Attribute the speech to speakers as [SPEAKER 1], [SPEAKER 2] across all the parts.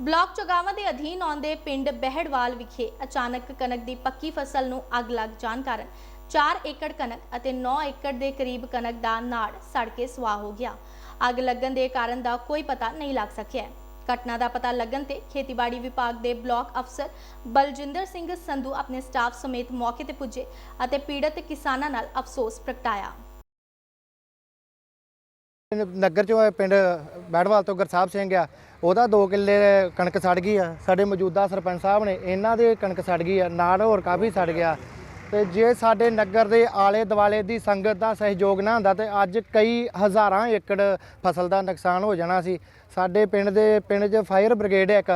[SPEAKER 1] Block Chogawan ਦੇ ਅਧੀਨ ਆਉਂਦੇ ਪਿੰਡ ਬਹਿੜਵਾਲ ਵਿਖੇ ਅਚਾਨਕ ਕਣਕ ਦੀ ਪੱਕੀ ਫਸਲ ਨੂੰ ਅੱਗ ਲੱਗ ਜਾਣ ਕਾਰਨ 4 ਏਕੜ ਕਣਕ ਅਤੇ 9 ਏਕੜ ਦੇ ਕਰੀਬ ਕਣਕ ਦਾ ਨਾੜ ਸੜ ਕੇ ਸੁਆਹ ਹੋ ਗਿਆ। ਅੱਗ ਲੱਗਣ ਦੇ ਕਾਰਨ ਦਾ ਕੋਈ ਪਤਾ ਨਹੀਂ ਲੱਗ ਸਕਿਆ। ਘਟਨਾ ਦਾ ਪਤਾ ਲੱਗਣ ਤੇ ਖੇਤੀਬਾੜੀ ਵਿਭਾਗ ਦੇ ਬਲਾਕ ਅਫਸਰ ਬਲਜਿੰਦਰ ਸਿੰਘ ਸੰਧੂ ਆਪਣੇ ਸਟਾਫ ਸਮੇਤ ਮੌਕੇ ਤੇ ਪੁੱਜੇ ਅਤੇ ਪੀੜਤ ਕਿਸਾਨਾਂ ਨਾਲ ਅਫਸੋਸ ਪ੍ਰਗਟਾਇਆ।
[SPEAKER 2] ਨਗਰ ਚੋਂ ਪਿੰਡ ਬੈੜਵਾਲ ਤੋਂ ਗੁਰਸਾਹਿਬ ਸਿੰਘ ਆ, ਉਹਦਾ 2 ਕਿੱਲੇ ਕਣਕ ਸੜ ਗਈ ਆ। ਸਾਡੇ ਮੌਜੂਦਾ ਸਰਪੰਚ ਸਾਹਿਬ ਨੇ ਇਹਨਾਂ ਦੇ ਕਣਕ ਸੜ ਗਈ ਆ, ਨਾਲ ਹੋਰ ਕਾਫੀ ਸੜ ਗਿਆ। ਤੇ ਜੇ ਸਾਡੇ ਨਗਰ ਦੇ ਆਲੇ ਦੁਆਲੇ ਦੀ ਸੰਗਤ ਦਾ ਸਹਿਯੋਗ ਨਾ ਹੁੰਦਾ, ਤੇ ਅੱਜ ਕਈ ਹਜ਼ਾਰਾਂ ਏਕੜ ਫਸਲ ਦਾ ਨੁਕਸਾਨ ਹੋ ਜਾਣਾ ਸੀ। ਸਾਡੇ ਪਿੰਡ ਦੇ, ਪਿੰਡ 'ਚ ਫਾਇਰ ਬ੍ਰਿਗੇਡ ਹੈ ਇੱਕ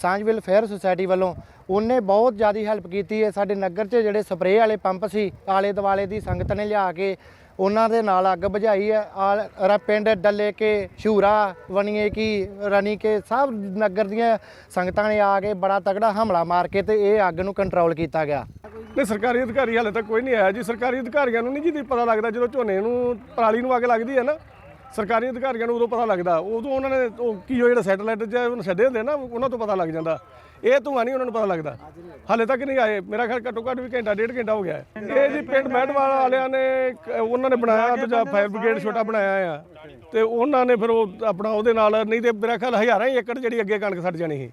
[SPEAKER 2] ਸਾਂਝ ਵੈਲਫੇਅਰ ਸੁਸਾਇਟੀ ਵੱਲੋਂ ਉਹਨੇ ਬਹੁਤ ਜ਼ਿਆਦਾ ਹੈਲਪ ਕੀਤੀ ਹੈ। ਸਾਡੇ ਨਗਰ 'ਚ ਜਿਹੜੇ ਸਪਰੇਅ ਵਾਲੇ ਪੰਪ ਸੀ, ਆਲੇ ਦੁਆਲੇ ਦੀ ਸੰਗਤ ਨੇ ਲਿਆ ਕੇ ਉਹਨਾਂ ਦੇ ਨਾਲ ਅੱਗ ਬੁਝਾਈ ਹੈ। ਆਲ ਪਿੰਡ ਡੱਲੇ ਕੇ ਸ਼ੂਰਾ ਵਣੀਏ ਕੀ, ਰਣੀ ਕੇ, ਸਭ ਨਗਰ ਦੀਆਂ ਸੰਗਤਾਂ ਨੇ ਆ ਕੇ ਬੜਾ ਤਗੜਾ ਹਮਲਾ ਮਾਰ ਕੇ ਤੇ ਇਹ ਅੱਗ ਨੂੰ ਕੰਟਰੋਲ ਕੀਤਾ ਗਿਆ।
[SPEAKER 3] ਨਹੀਂ, ਸਰਕਾਰੀ ਅਧਿਕਾਰੀ ਹਾਲੇ ਤੱਕ ਕੋਈ ਨਹੀਂ ਆਇਆ ਜੀ। ਸਰਕਾਰੀ ਅਧਿਕਾਰੀਆਂ ਨੂੰ ਨਹੀਂ ਜੀ ਪਤਾ ਲੱਗਦਾ। ਜਦੋਂ ਝੋਨੇ ਨੂੰ ਪਰਾਲੀ ਨੂੰ ਅੱਗ ਲੱਗਦੀ ਹੈ ਨਾ ਸਰਕਾਰੀ ਅਧਿਕਾਰੀਆਂ ਨੂੰ ਉਦੋਂ ਪਤਾ ਲੱਗਦਾ। ਉਦੋਂ ਉਹਨਾਂ ਨੇ ਉਹ ਕੀ ਉਹ ਜਿਹੜਾ ਸੈਟਲਾਈਟ ਜਾਂ ਉਹਨੂੰ ਛੱਡੇ ਹੁੰਦੇ ਨਾ, ਉਹਨਾਂ ਤੋਂ ਪਤਾ ਲੱਗ ਜਾਂਦਾ। ਇਹ ਧੂੰਆਂ ਨਹੀਂ ਉਹਨਾਂ ਨੂੰ ਪਤਾ ਲੱਗਦਾ। ਹਾਲੇ ਤੱਕ ਨਹੀਂ ਆਏ। ਮੇਰਾ ਖਿਆਲ ਘੱਟੋ ਘੱਟ ਵੀ ਘੰਟਾ, ਡੇਢ ਘੰਟਾ ਹੋ ਗਿਆ ਇਹ ਜੀ ਪਿੰਡ ਮਹਿਡਵਾਲ ਵਾਲਿਆਂ ਨੇ ਉਹਨਾਂ ਨੇ ਬਣਾਇਆ ਦੂਜਾ ਫਾਇਰ ਬ੍ਰਿਗੇਡ ਛੋਟਾ ਬਣਾਇਆ ਆ। ਤੇ ਉਹਨਾਂ ਨੇ ਫਿਰ ਉਹ ਆਪਣਾ ਉਹਦੇ ਨਾਲ, ਨਹੀਂ ਤੇ ਮੇਰਾ ਖਿਆਲ ਹਜ਼ਾਰਾਂ ਹੀ ਏਕੜ ਜਿਹੜੀ ਅੱਗੇ ਕਣਕ ਸੜ ਜਾਣੀ ਸੀ।